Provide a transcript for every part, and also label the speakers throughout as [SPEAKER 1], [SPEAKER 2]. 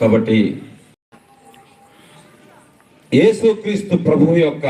[SPEAKER 1] కాబట్టి యేసుక్రీస్తు ప్రభు యొక్క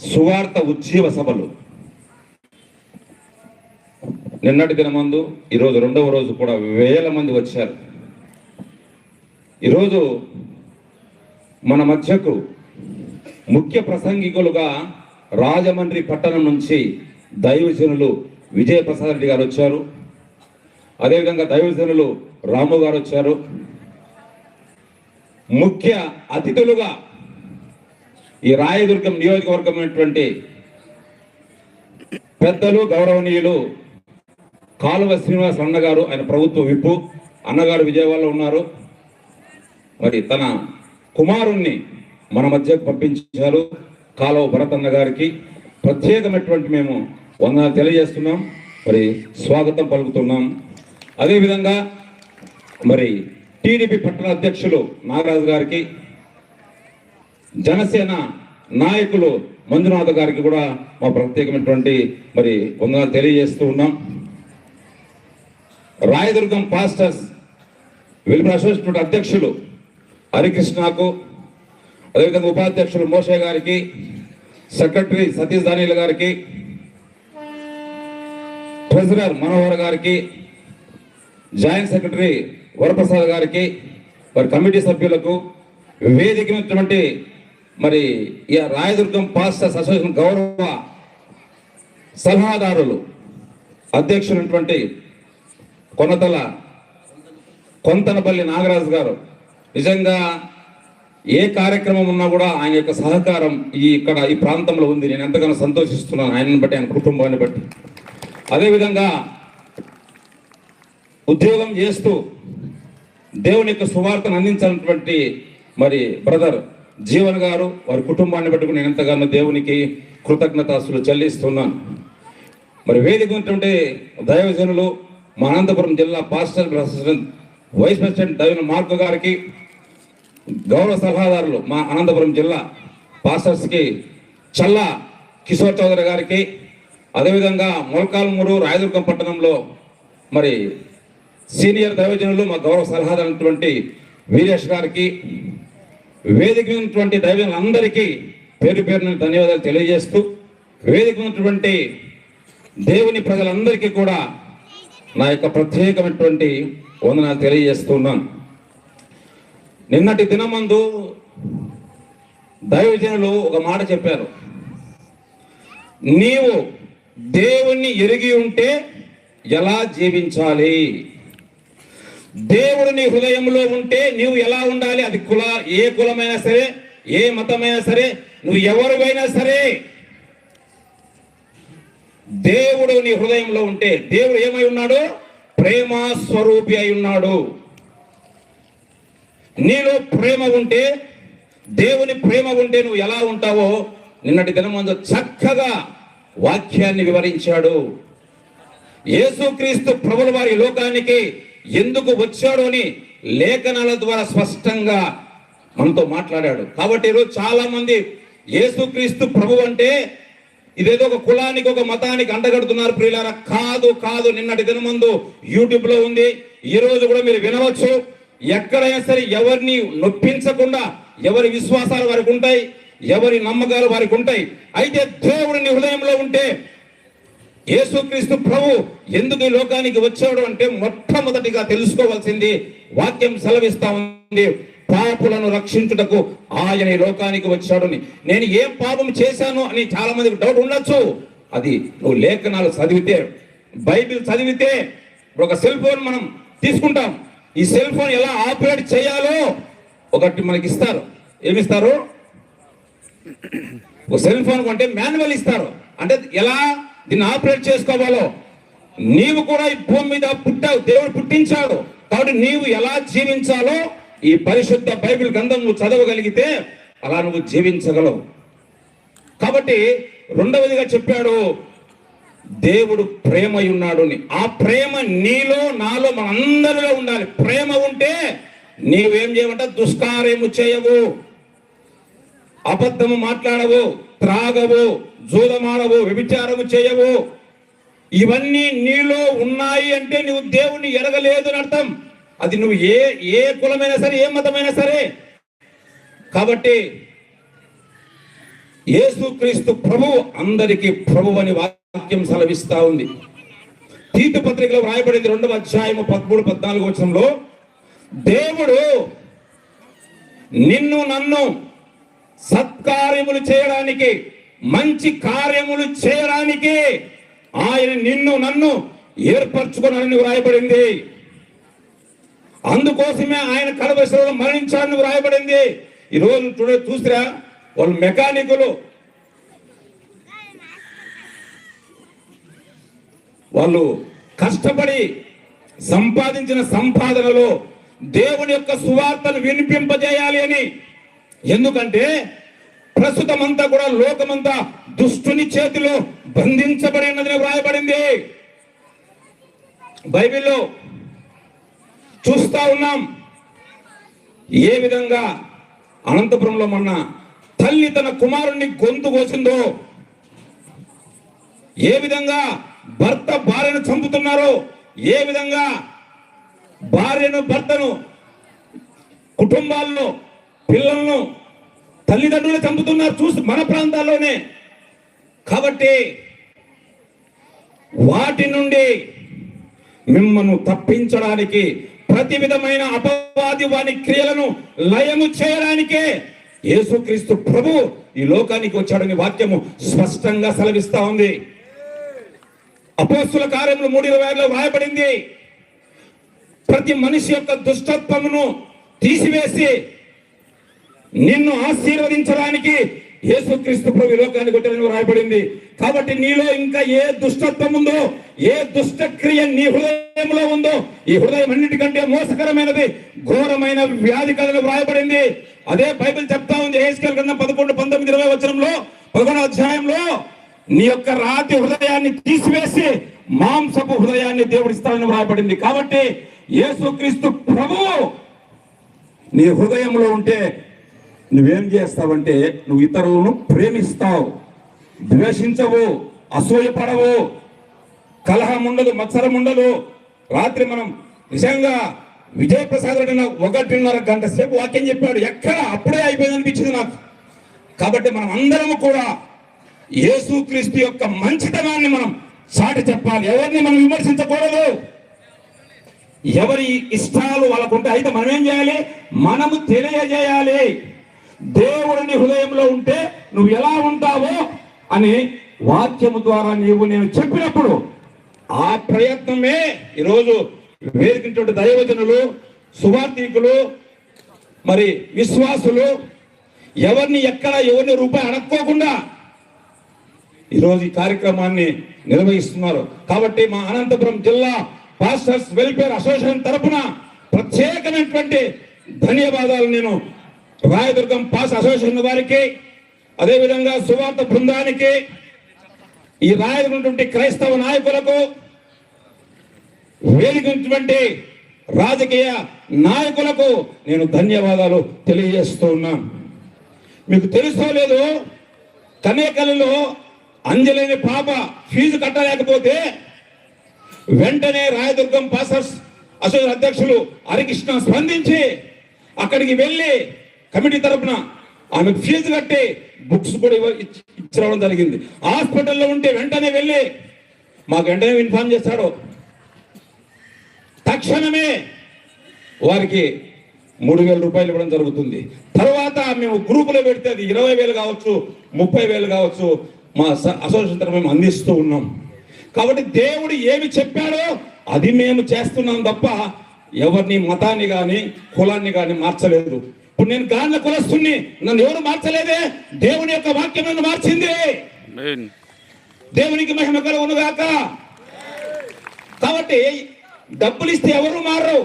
[SPEAKER 1] సువార్త ఉజ్జీవ సభలు. నిన్నటి దినమందు ఈరోజు రెండవ రోజు కూడా వేల మంది వచ్చారు. ఈరోజు మన మధ్యకు ముఖ్య ప్రసంగికులుగా రాజమండ్రి పట్టణం నుంచి దైవజనులు విజయప్రసాద్ రెడ్డి గారు వచ్చారు. అదేవిధంగా దైవజనులు రాము గారు వచ్చారు. ముఖ్య అతిథులుగా ఈ రాయదుర్గం నియోజకవర్గం అయినటువంటి పెద్దలు గౌరవనీయులు కాలువ శ్రీనివాస్ అన్నగారు ఆయన ప్రభుత్వ విప్పు. అన్నగారు విజయవాడలో ఉన్నారు. మరి తన కుమారుణ్ణి మన మధ్యకు పంపించారు కాలువ భరత్ అన్న గారికి. ప్రత్యేకమైనటువంటి మేము వందనాలు తెలియజేస్తున్నాం. మరి స్వాగతం పలుకుతున్నాం. అదేవిధంగా మరి టీడీపీ పట్టణ అధ్యక్షులు నాగరాజు గారికి జనసేన నాయకులు మంజునాథ్ గారికి కూడా మా ప్రత్యేకమైనటువంటి మరి వందనాలు తెలియజేస్తూ ఉన్నాం. రాయదుర్గం పాస్టర్స్ వెలుగుల అసోసియేషన్ అధ్యక్షులు హరికృష్ణకు అదేవిధంగా ఉపాధ్యక్షులు మోషే గారికి సెక్రటరీ సతీష్ దానిల గారికి ట్రెజరర్ మనోహర్ గారికి జాయింట్ సెక్రటరీ వరప్రసాద్ గారికి మరి కమిటీ సభ్యులకు వేదిక మరి ఈ రాయదుర్గం పాస్టర్స్ అసోసియేషన్ గౌరవ సలహాదారులు అధ్యక్షులైనటువంటి కొనతల కొంతనపల్లి నాగరాజు గారు. నిజంగా ఏ కార్యక్రమం ఉన్నా కూడా ఆయన యొక్క సహకారం ఈ ఇక్కడ ఈ ప్రాంతంలో ఉంది. నేను ఎంతగానో సంతోషిస్తున్నాను. ఆయనను బట్టి ఆయన కుటుంబాన్ని బట్టి. అదేవిధంగా ఉద్యోగం చేస్తూ దేవుని యొక్క సువార్తను అందించినటువంటి మరి బ్రదర్ జీవన్ గారు వారి కుటుంబాన్ని బట్టి నేను ఎంతగానో దేవునికి కృతజ్ఞతాస్తులు చెల్లిస్తున్నాను. మరి వేదిక ఉన్నటువంటి దైవజనులు మా అనంతపురం జిల్లా పాస్టర్ ప్రెసిడెంట్ వైస్ ప్రెసిడెంట్ దైవ మార్కు గారికి గౌరవ సలహాదారులు మా అనంతపురం జిల్లా పాస్టర్స్కి చల్లా కిషోర్ చౌదరి గారికి అదేవిధంగా మొలకాలమూరు రాయదుర్గం పట్టణంలో మరి సీనియర్ దైవజనులు మా గౌరవ సలహాదారులైనటువంటి వీరేష్ గారికి వేదిక ఉన్నటువంటి దైవజనులందరికీ పేరు పేరున ధన్యవాదాలు తెలియజేస్తూ వేదిక ఉన్నటువంటి దేవుని ప్రజలందరికీ కూడా నా యొక్క ప్రత్యేకమైనటువంటి వందనాలు తెలియజేస్తున్నాను నిన్నటి దినమందు దైవజనులు ఒక మాట చెప్పారు. నీవు దేవుణ్ణి ఎరిగి ఉంటే ఎలా జీవించాలి? దేవుడు నీ హృదయంలో ఉంటే నీవు ఎలా ఉండాలి? అది కుల ఏ కులమైనా సరే ఏ మతమైనా సరే నువ్వు ఎవరివైనా సరే. దేవుడు నీ హృదయంలో ఉంటే దేవుడు ఏమై ఉన్నాడు? ప్రేమ స్వరూపి అయి ఉన్నాడు. నీలో ప్రేమ ఉంటే దేవుని ప్రేమ ఉంటే నువ్వు ఎలా ఉంటావో నిన్నటి దినమందు చక్కగా వాక్యాన్ని వివరించాడు. యేసుక్రీస్తు ప్రభుల వారి లోకానికి ఎందుకు వచ్చాడు అని లేఖనాల ద్వారా స్పష్టంగా మనతో మాట్లాడాడు. కాబట్టి ఈరోజు చాలా మంది యేసుక్రీస్తు ప్రభు అంటే ఇదేదో ఒక కులానికి ఒక మతానికి అండగడుతున్నారు ప్రియులారా. కాదు కాదు నిన్నటి దినమందు యూట్యూబ్లో ఉంది. ఈ రోజు కూడా మీరు వినవచ్చు. ఎక్కడైనా సరే ఎవరిని నొప్పించకుండా ఎవరి విశ్వాసాలు వారికి ఉంటాయి ఎవరి నమ్మకాలు వారికి ఉంటాయి. అయితే దేవుడిని హృదయంలో ఉంటే యేసుక్రీస్తు ప్రభు ఎందుకు ఈ లోకానికి వచ్చాడు అంటే మొట్టమొదటిగా తెలుసుకోవాల్సింది వాక్యం సెలవిస్తా ఉంది. పాపులను రక్షించుటకు ఆయన ఈ లోకానికి వచ్చాడని. నేను ఏం పాపం చేశాను అని చాలా మందికి డౌట్ ఉండొచ్చు. అది నువ్వు లేఖనాలు చదివితే బైబిల్ చదివితే ఒక సెల్ ఫోన్ మనం తీసుకుంటాం. ఈ సెల్ ఫోన్ ఎలా ఆపరేట్ చేయాలో ఒకటి మనకి ఇస్తారు. ఏమిస్తారు? ఒక సెల్ ఫోన్ కొంటే మాన్యువల్ ఇస్తారు. అంటే ఎలా? దీన్ని ఆపరేట్ చేసుకోవాలో. నీవు కూడా ఈ భూమి మీద పుట్టావు దేవుడు పుట్టించాడు. కాబట్టి నీవు ఎలా జీవించాలో ఈ పరిశుద్ధ బైబిల్ గ్రంథం నువ్వు చదవగలిగితే అలా నువ్వు జీవించగలవు. కాబట్టి రెండవదిగా చెప్పాడు దేవుడు ప్రేమ ఉన్నాడు ఆ ప్రేమ నీలో నాలో మనందరిలో ఉండాలి. ప్రేమ ఉంటే నీవేం చేయమంట దుష్కార్యము చేయవు. అబద్ధము మాట్లాడవు. త్రాగవు జూదమాడవు వ్యభిచారము చేయవు. ఇవన్నీ నీలో ఉన్నాయి అంటే నువ్వు దేవుణ్ణి ఎరగలేదు అని అర్థం. అది నువ్వు ఏ ఏ కులమైనా సరే ఏ మతమైనా సరే. కాబట్టి యేసుక్రీస్తు ప్రభు అందరికీ ప్రభు అని వాక్యం సెలవిస్తా ఉంది. తీర్థ పత్రికలో వ్రాయబడింది రెండవ అధ్యాయము పదమూడు పద్నాలుగు వచ్చంలో దేవుడు నిన్ను నన్ను సత్కార్యములు చేయడానికి మంచి కార్యములు చేయడానికి ఆయన నిన్ను నన్ను ఏర్పరచుకున్నాడని వ్రాయబడింది అందుకోసమే ఆయన కలవశలో మరణించాలని వ్రాయబడింది ఈ రోజు చూడ చూసిరా వాళ్ళు మెకానికులు. వాళ్ళు కష్టపడి సంపాదించిన సంపాదనలో దేవుని యొక్క సువార్తను వినిపింపజేయాలి అని ఎందుకంటే ప్రస్తుతం అంతా కూడా లోకమంతా దుష్టుని చేతిలో బంధించబడి ఉన్నదని వ్రాయబడింది. బైబిల్లో చూస్తా ఉన్నాం. ఏ విధంగా అనంతపురంలో మొన్న తల్లి తన కుమారుణ్ణి గొంతు కోసిందో ఏ విధంగా భర్త భార్యను చంపుతున్నారో ఏ విధంగా భార్యను భర్తను కుటుంబాల్లో పిల్లలను తల్లిదండ్రులు చంపుతున్నారు చూసి మన ప్రాంతాల్లోనే. కాబట్టి వాటి నుండి మిమ్మల్ని తప్పించడానికి ప్రతి విధమైన అపవాది వాని క్రియలను లయము చేయడానికే యేసుక్రీస్తు ప్రభు ఈ లోకానికి వచ్చాడని వాక్యము స్పష్టంగా సెలవిస్తా ఉంది. అపోస్తుల కార్యములు మూడు ఇరవై ఆరులో ప్రతి మనిషి యొక్క దుష్టత్వమును తీసివేసి నిన్ను ఆశీర్వదించడానికి యేసుక్రీస్తు ప్రభు ఈ లోకానికి వచ్చాడని కాబట్టి నీలో ఇంకా ఏ దుష్టత్వం ఉందో ఏ దుష్ట క్రియ నీ హృదయంలో ఉందో ఈ హృదయం అన్నిటికంటే మోసకరమైనది ఘోరమైన వ్యాధి కథలు వ్రాయబడింది. అదే బైబిల్ చెప్తా ఉంది ఏసుకెల్ గ్రంథం పదకొండు పంతొమ్మిది ఇరవై వచనంలో పదకొండు అధ్యాయంలో నీ యొక్క రాతి హృదయాన్ని తీసివేసి మాంసపు హృదయాన్ని దేవుడిస్తానని వ్రాయబడింది. కాబట్టి యేసుక్రీస్తు ప్రభువు నీ హృదయంలో ఉంటే నువ్వేం చేస్తావంటే నువ్వు ఇతరులను ప్రేమిస్తావు ద్వేషించవు అసూయపడవు. కలహం ఉండదు మత్సరం ఉండదు. రాత్రి మనం నిజంగా విజయప్రసాద్ రెడ్డి నాకు ఒకటిన్నర గంట సేపు వాక్యం చెప్పాడు. ఎక్కడ? అప్పుడే అయిపోయింది అనిపించింది నాకు. కాబట్టి మనం అందరము కూడా యేసుక్రీస్తు యొక్క మంచితనాన్ని మనం చాటి చెప్పాలి. ఎవరిని మనం విమర్శించకూడదు. ఎవరి ఇష్టాలు వాళ్ళకుంటే అయితే మనం ఏం చేయాలి? మనము తెలియజేయాలి. దేవుడిని హృదయంలో ఉంటే నువ్వు ఎలా ఉంటావో అని వాక్యము ద్వారా నీవు నేను చెప్పినప్పుడు ఆ ప్రయత్నమే ఈరోజు వేదికటువంటి దైవజనులు సువార్థికులు మరి విశ్వాసులు ఎవరిని ఎక్కడ ఎవరిని రూపాయి అడక్కోకుండా ఈరోజు ఈ కార్యక్రమాన్ని నిర్వహిస్తున్నారు. కాబట్టి మా అనంతపురం జిల్లా పాస్టర్స్ వెల్ఫేర్ అసోసియేషన్ తరఫున ప్రత్యేకమైనటువంటి ధన్యవాదాలు నేను రాయదుర్గం పాస్ అసోసియేషన్ వారికి అదేవిధంగా సువార్త బృందానికి ఈ రాయదుర్గం క్రైస్తవ నాయకులకు వేదికటువంటి రాజకీయ నాయకులకు నేను ధన్యవాదాలు తెలియజేస్తూ ఉన్నాను. మీకు తెలుసో లేదో కనేకలలో అంజలేని పాప ఫీజు కట్టలేకపోతే వెంటనే రాయదుర్గం పాసర్స్ అసోసియేషన్ అధ్యక్షులు హరికృష్ణ స్పందించి అక్కడికి వెళ్ళి కమిటీ తరపున ఆమె ఫీజు కట్టే బుక్స్ కూడా ఇచ్చి రావడం జరిగింది. హాస్పిటల్లో ఉంటే వెంటనే వెళ్ళి మాకు వెంటనే ఇన్ఫార్మ్ చేస్తాడు. తక్షణమే వారికి మూడు వేల రూపాయలు ఇవ్వడం జరుగుతుంది. తర్వాత మేము గ్రూపులో పెడితే అది ఇరవై వేలు కావచ్చు ముప్పై వేలు కావచ్చు మా స- అసోసియేషన్ తరఫున మేము అందిస్తూ ఉన్నాం. కాబట్టి దేవుడు ఏమి చెప్పాడో అది మేము చేస్తున్నాం తప్ప ఎవరిని మతాన్ని కానీ కులాన్ని కానీ మార్చలేదు. ఇప్పుడు నేను గాండ్ల కులస్తుని నన్ను ఎవరు మార్చలేదే? దేవుని యొక్క వాక్యం నన్ను మార్చింది. దేవునికి మహిమ కలుగునుగాక. కాబట్టి డబ్బులు ఇస్తే ఎవరు మారరు?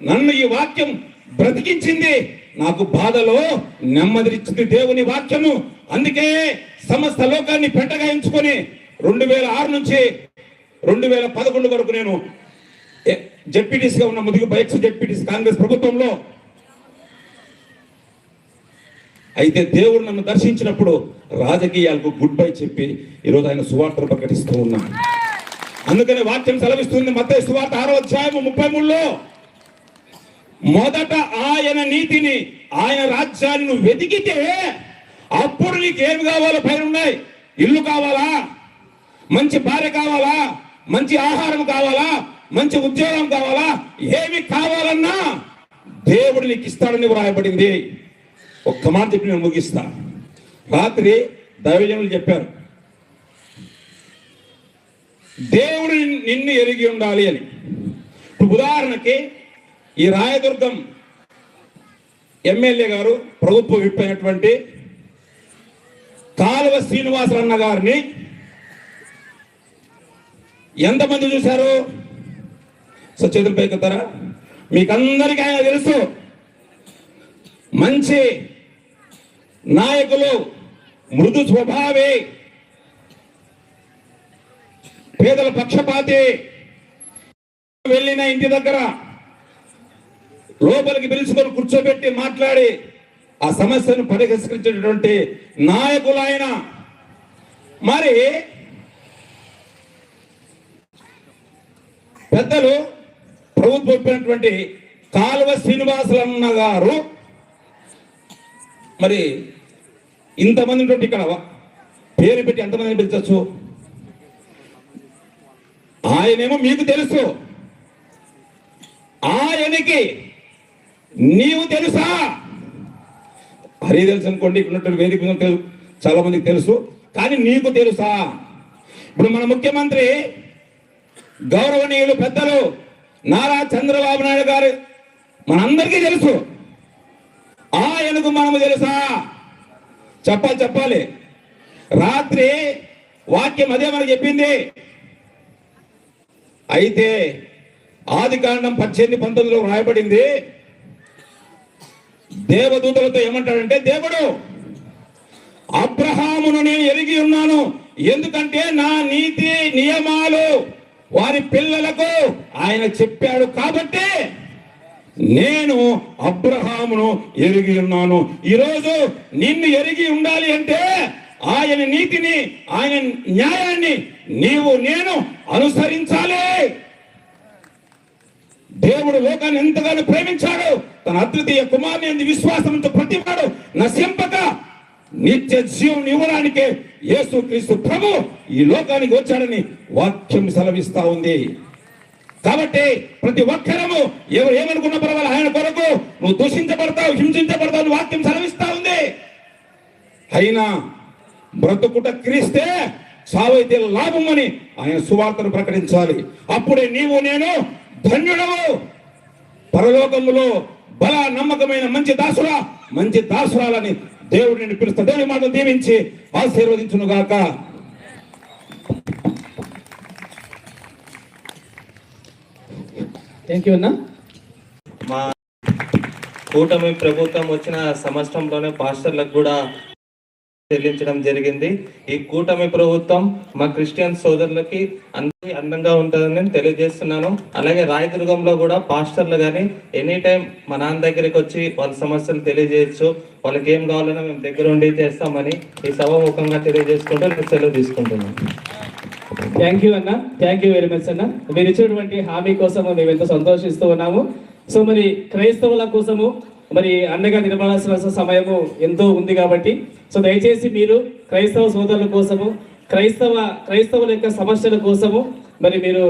[SPEAKER 1] నన్ను ఈ వాక్యం బ్రతికించింది. నాకు బాధలో నెమ్మదినిచ్చింది దేవుని వాక్యము. అందుకే సమస్త లోకాన్ని పెట్టగా ఎంచుకొని రెండు వేల ఆరు నుంచి రెండు వేల పదకొండు వరకు నేను జెడ్పీటీసీగా ఉన్న ముదుగు బైక్స్ జెడ్పీటీసీ కాంగ్రెస్ ప్రభుత్వంలో అయితే దేవుడు నన్ను దర్శించినప్పుడు రాజకీయాలకు గుడ్ బై చెప్పి ఈరోజు ఆయన సువార్తను ప్రకటిస్తూ ఉన్నాను అందుకనే వాక్యం సెలవిస్తుంది మత సువార్త ఆరో అధ్యాయము ముప్పై మూడులో. మొదట ఆయన నీతిని ఆయన రాజ్యాన్ని వెతికితే అప్పుడు నీకు ఏమి కావాలో పైన ఉన్నాయి? ఇల్లు కావాలా? మంచి భార్య కావాలా? మంచి ఆహారం కావాలా? మంచి ఉద్యోగం కావాలా? ఏమి కావాలన్నా దేవుడు నీకు ఇస్తాడని వ్రాయబడింది ఒక్క మాట చెప్పి నేను ముగిస్తా. రాత్రి దైవజనులు చెప్పారు దేవుడు నిన్ను ఎరిగి ఉండాలి అని. ఇప్పుడు ఉదాహరణకి ఈ రాయదుర్గం ఎమ్మెల్యే గారు ప్రభుత్వ విప్ అయినటువంటి కాలువ శ్రీనివాసరన్న గారిని ఎంతమంది చూశారు? సో చేతులు పైకెత్తారా? మీకందరికీ ఆయన తెలుసు. మంచి నాయకులు మృదు స్వభావి. పేదల పక్షపాతి. వెళ్ళిన ఇంటి దగ్గర లోపలికి పిలుచుకొని కూర్చోబెట్టి మాట్లాడి ఆ సమస్యను పరిష్కరించేటటువంటి నాయకులు ఆయన మరి పెద్దలు ప్రభుత్వం చెప్పినటువంటి కాలువ శ్రీనివాసులన్న గారు మరి ఇంతమంది ఉన్నటువంటి ఇక్కడ పేరు పెట్టి ఎంతమంది పిలిచచ్చు? ఆయనేమో మీకు తెలుసు. ఆయనకి నీవు తెలుసా? హరి తెలుసు అనుకోండి ఇక్కడ వేదిక చాలా మందికి తెలుసు కానీ నీకు తెలుసా? ఇప్పుడు మన ముఖ్యమంత్రి గౌరవనీయులు పెద్దలు నారా చంద్రబాబు నాయుడు గారు మనందరికీ తెలుసు. ఆయనకు మనము తెలుసా? చెప్పాలి చెప్పాలి. రాత్రి వాక్యం అదే మనకు చెప్పింది. అయితే ఆది కాండం పద్దెనిమిది పంతొమ్మిదిలో రాయబడింది దేవదూతలతో ఏమంటాడంటే దేవుడు అబ్రహామును నేను ఎరిగి ఉన్నాను. ఎందుకంటే నా నీతి నియమాలు వారి పిల్లలకు ఆయన చెప్పాడు కాబట్టి నేను అబ్రహామును ఎరిగి ఉన్నాను. ఈరోజు నిన్ను ఎరిగి ఉండాలి అంటే ఆయన నీతిని ఆయన న్యాయాన్ని నీవు నేను అనుసరించాలి. దేవుడు లోకాన్ని ఎంతగానో ప్రేమించాడు. తన అద్వితీయ కుమారుని అంది విశ్వాసంతో ప్రతివాడు నశింపక నిత్య జీవం ఇవ్వడానికే యేసు క్రీస్తు ప్రభు ఈ లోకానికి వచ్చాడని వాక్యం సెలవిస్తా ఉంది. కాబట్టి ప్రతి ఒక్కరము ఎవరు ఏమనుకున్న పర్వాలేదు. ఆయన కొరకు నువ్వు దూషించబడతావు హింసించబడతావు వాక్యం సెలవిస్తా ఉంది. అయినా బ్రతుకుట క్రీస్తే సావైతే లాభం అని ఆయన సువార్తను ప్రకటించాలి. అప్పుడే నీవు నేను ధన్యుడవు పరలోకములో బల నమ్మకమైన మంచి దాసురా మంచి దాసురాలని దేవుడిని పిలుస్తా. దేవుడి మాట దీవించి ఆశీర్వదించును
[SPEAKER 2] థ్యాంక్ యూ అన్న.
[SPEAKER 3] మా కూటమి ప్రభుత్వం వచ్చిన సంవత్సరంలోనే పాస్టర్లకు కూడా చెల్లించడం జరిగింది. ఈ కూటమి ప్రభుత్వం మా క్రిస్టియన్ సోదరులకి అందరి అందంగా ఉంటుందని నేను తెలియజేస్తున్నాను. అలాగే రాయదుర్గంలో కూడా పాస్టర్లు కానీ ఎనీ టైం మా నాన్న దగ్గరికి వచ్చి వాళ్ళ సమస్యలు తెలియజేయచ్చు. వాళ్ళకి ఏం కావాలన్నా మేము దగ్గర ఉండి చేస్తామని ఈ సభ ముఖంగా తెలియజేసుకుంటూ నేను సెలవు తీసుకుంటున్నాను.
[SPEAKER 2] థ్యాంక్ యూ అన్న. థ్యాంక్ యూ వెరీ మచ్ అన్న. మీరు ఇచ్చినటువంటి హామీ కోసం మేము ఎంతో సంతోషిస్తూ ఉన్నాము. సో మరి క్రైస్తవుల కోసము మరి అండగా నిలబడాల్సిన సమయము ఎంతో ఉంది కాబట్టి సో దయచేసి మీరు క్రైస్తవ సోదరుల కోసము క్రైస్తవ క్రైస్తవుల యొక్క సమస్యల కోసము మరి మీరు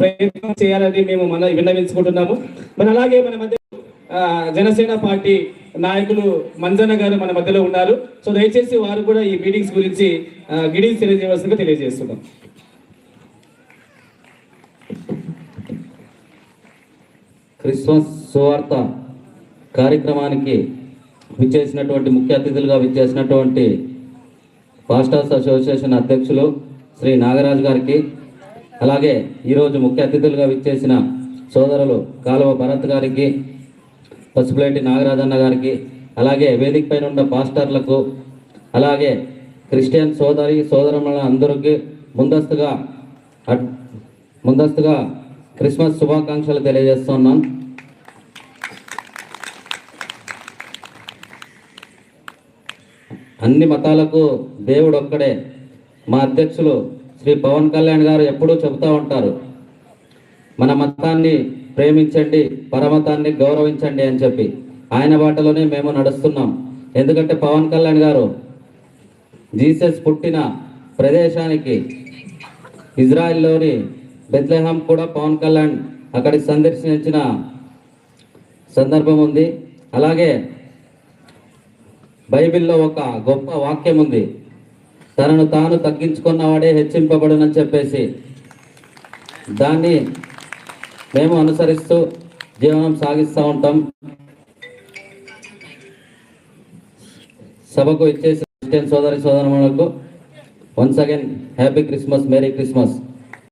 [SPEAKER 2] ప్రయత్నం చేయాలని మేము మన విన్నవించుకుంటున్నాము. మరి అలాగే మన మధ్య జనసేన పార్టీ నాయకులు మంజన గారు మన మధ్యలో ఉన్నారు. సో దయచేసి వారు కూడా ఈ మీటింగ్స్ గురించి గిడింగ్స్ తెలియజేయవలసిందిగా తెలియజేస్తున్నాం.
[SPEAKER 4] క్రిస్మస్ సువార్త కార్యక్రమానికి విచ్చేసినటువంటి ముఖ్య అతిథులుగా విచ్చేసినటువంటి పాస్టర్స్ అసోసియేషన్ అధ్యక్షులు శ్రీ నాగరాజు గారికి అలాగే ఈరోజు ముఖ్య అతిథులుగా విచ్చేసిన సోదరులు కాలువ భరత్ గారికి పసుపులేటి నాగరాజన్న గారికి అలాగే వేదిక పైన ఉన్న పాస్టర్లకు అలాగే క్రిస్టియన్ సోదరి సోదరుల అందరికీ ముందస్తుగా ముందస్తుగా క్రిస్మస్ శుభాకాంక్షలు తెలియజేస్తున్నాం. అన్ని మతాలకు దేవుడు ఒక్కడే మా అధ్యక్షులు శ్రీ పవన్ కళ్యాణ్ గారు ఎప్పుడూ చెబుతూ ఉంటారు మన మతాన్ని ప్రేమించండి పరమతాన్ని గౌరవించండి అని చెప్పి. ఆయన బాటలోనే మేము నడుస్తున్నాం. ఎందుకంటే పవన్ కళ్యాణ్ గారు జీసస్ పుట్టిన ప్రదేశానికి ఇజ్రాయెల్లోని బెత్లెహాం కూడా పవన్ కళ్యాణ్ అక్కడికి సందర్శించిన సందర్భం ఉంది. అలాగే బైబిల్లో ఒక గొప్ప వాక్యం ఉంది. తనను తాను తగ్గించుకున్నవాడే హెచ్చింపబడునని చెప్పేసి. దాన్ని మేము అనుసరిస్తూ జీవనం సాగిస్తూ ఉంటాం. సభకు ఇచ్చేసి సోదరి సోదరులకు once again happy Christmas merry Christmas